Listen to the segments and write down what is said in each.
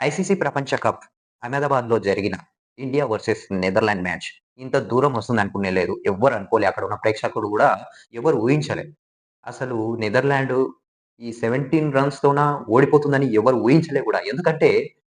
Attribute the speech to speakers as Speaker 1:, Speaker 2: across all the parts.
Speaker 1: ICC ప్రపంచ cup అహ్మదాబాద్‌లో జరిగిన ఇండియా వర్సెస్ నెదర్లాండ్ మ్యాచ్ ఇంత దూరం వస్తుంది అనుకునే లేదు. ఎవ్వరు అనుకోలే. అక్కడ ఉన్న ప్రేక్షకుడు కూడా ఎవరు ఊహించలే. అసలు నెదర్లాండ్ ఈ 17 రన్స్‌తోన ఓడిపోతుందని ఎవరు ఊహించలే కూడా ఎందుకంటే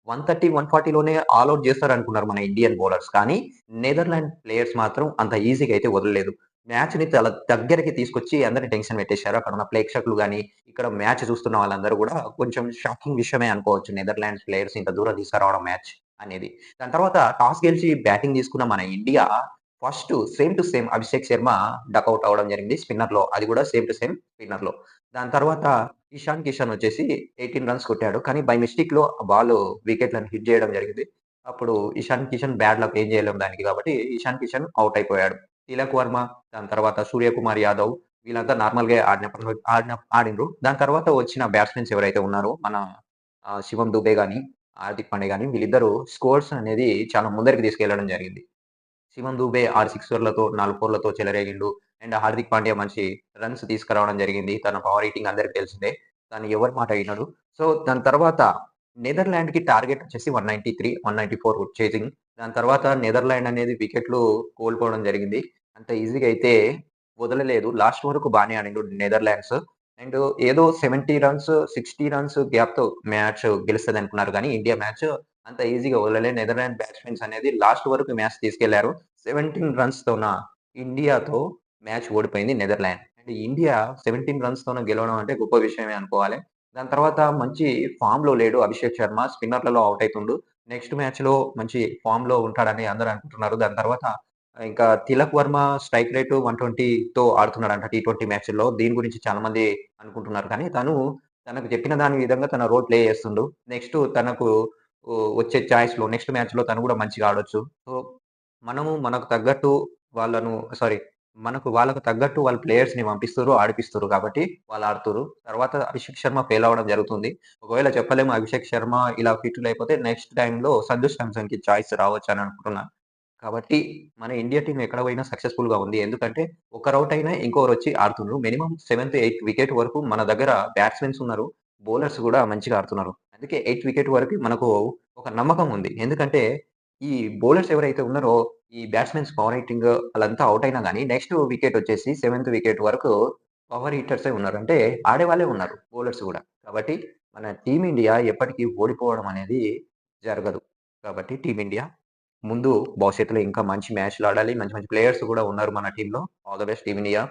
Speaker 1: 130, 140 లోనే ఆల్ చేస్తారు చేస్తారనుకున్నారు మన ఇండియన్ బౌలర్స్. కానీ నెదర్లాండ్ ప్లేయర్స్ మాత్రం అంత ఈజీగా అయితే వదలలేదు. మ్యాచ్‌ని చాలా దగ్గరికి తీసుకొచ్చి అందరిని టెన్షన్ పెట్టేశారు. అక్కడ ఉన్న ప్రేక్షకులు కానీ ఇక్కడ మ్యాచ్ చూస్తున్న వాళ్ళందరూ కూడా కొంచెం షాకింగ్ విషయమే అనుకోవచ్చు. నెదర్లాండ్స్ ప్లేయర్స్ ఇంత దూరం తీసుకురావడం మ్యాచ్ అనేది. దాని తర్వాత టాస్ గెలిచి బ్యాటింగ్ తీసుకున్న మన India first same to same Abhishek Sharma duck out అవ్వడం జరిగింది స్పిన్నర్‌లో. అది కూడా సేమ్ టు సేమ్ స్పిన్నర్‌లో. దాని తర్వాత ఇషాన్ కిషన్ వచ్చేసి 18 రన్స్ కొట్టాడు. కానీ బై మిస్టేక్‌లో బాల్ వికెట్‌లను హిట్ చేయడం జరిగింది. అప్పుడు ఇషాన్ కిషన్ బ్యాడ్ లక్ ఏం చేయలేం దానికి కాబట్టి ఇషాన్ కిషన్ అవుట్ అయిపోయాడు. తిలక్ వర్మ, దాని తర్వాత సూర్యకుమార్ యాదవ్ వీళ్ళంతా నార్మల్‌గా ఆడినప్పుడు ఆడిన ఆడిండ్రు. దాని తర్వాత వచ్చిన బ్యాట్స్‌మెన్స్ ఎవరైతే ఉన్నారో మన శివం దుబే కానీ హార్దిక్ పాండే కానీ వీళ్ళిద్దరూ స్కోర్స్ అనేది చాలా ముందరికి తీసుకెళ్ళడం జరిగింది. శివం దుబే ఆరు సిక్సర్‌లతో, నాలుగు ఫోర్‌లతో చెలరేగిండు. అండ్ హార్దిక్ పాండ్యా మంచి రన్స్ తీసుకురావడం జరిగింది. తన పవర్ హిట్టింగ్ అందరికి తెలిసిందే. తను ఎవరి మాట అయినాడు సో, దాని తర్వాత నెదర్లాండ్కి టార్గెట్ వచ్చేసి 193, 194 చేసింగ్. దాని తర్వాత నెదర్లాండ్ అనేది వికెట్‌లు కోల్పోవడం జరిగింది. అంత ఈజీగా అయితే వదలలేదు. లాస్ట్ వరకు బాగానే ఆడిండు నెదర్లాండ్స్. అండ్ ఏదో 70 రన్స్, 60 రన్స్ గ్యాప్‌తో మ్యాచ్ గెలుస్తుంది అనుకున్నారు కానీ ఇండియా మ్యాచ్ అంత ఈజీగా వదలలేదు నెదర్లాండ్ బ్యాట్స్‌మెన్స్ అనేది లాస్ట్ వరకు మ్యాచ్ తీసుకెళ్ళారు. 17 రన్స్‌తోన ఇండియాతో మ్యాచ్ ఓడిపోయింది నెదర్లాండ్. అండ్ ఇండియా 17 రన్స్‌తోన గెలవడం అంటే గొప్ప విషయమే అనుకోవాలి. దాని తర్వాత మంచి ఫామ్లో లేడు అభిషేక్ శర్మ. స్పిన్నర్‌లలో అవుట్ అవుతుండు నెక్స్ట్ మ్యాచ్‌లో మంచి ఫామ్లో ఉంటాడని అందరూ అనుకుంటున్నారు. దాని తర్వాత ఇంకా Tilak Varma strike rate one ట్వంటీతో ఆడుతున్నాడంట ఈ ట్వంటీ మ్యాచ్లో దీని గురించి చాలా మంది అనుకుంటున్నారు. కానీ తను తనకు చెప్పిన దాని విధంగా తన రోల్ ప్లే చేస్తుండు. నెక్స్ట్ తనకు వచ్చే ఛాయిస్లో నెక్స్ట్ మ్యాచ్‌లో తను కూడా మంచిగా ఆడొచ్చు. సో, మనము మనకు తగ్గట్టు వాళ్ళను సారీ మనకు వాళ్ళకు తగ్గట్టు వాళ్ళ ప్లేయర్స్‌ని పంపిస్తారు ఆడిపిస్తుర్రు కాబట్టి వాళ్ళు ఆడుతుర్రు. తర్వాత అభిషేక్ శర్మ ఫెయిల్ అవ్వడం జరుగుతుంది. ఒకవేళ చెప్పలేము అభిషేక్ శర్మ ఇలా ఫిట్ లేకపోతే నెక్స్ట్ టైంలో సంజు శాంసన్‌కి రావచ్చు అని అనుకుంటున్నాను కాబట్టి మన ఇండియా టీం ఎక్కడ పోయినా సక్సెస్‌ఫుల్‌గా ఉంది. ఎందుకంటే ఒకరు ఔట్ అయినా ఇంకొకరొచ్చి ఆడుతున్నారు మినిమం సెవెంత్, ఎయిత్ వికెట్ వరకు మన దగ్గర బ్యాట్స్‌మెన్స్ ఉన్నారు. బౌలర్స్ కూడా మంచిగా ఆడుతున్నారు. అందుకే ఎయిత్ వికెట్ వరకు మనకు ఒక నమ్మకం ఉంది. ఎందుకంటే ఈ బౌలర్స్ ఎవరైతే ఉన్నారో ఈ బ్యాట్స్‌మెన్స్ పవర్ హిట్టింగ్ వాళ్ళంతా అవుట్ అయినా కానీ నెక్స్ట్ వికెట్ వచ్చేసి సెవెంత్ వికెట్ వరకు పవర్ హీటర్స్ ఉన్నారు. అంటే ఆడేవాళ్ళే ఉన్నారు బౌలర్స్ కూడా. కాబట్టి మన టీమిండియా ఎప్పటికీ ఓడిపోవడం అనేది జరగదు. కాబట్టి టీమిండియా ముందు భవిష్యత్తులో ఇంకా మంచి మ్యాచ్‌లు ఆడాలి. మంచి మంచి ప్లేయర్స్ కూడా ఉన్నారు మన టీంలో all the best team India.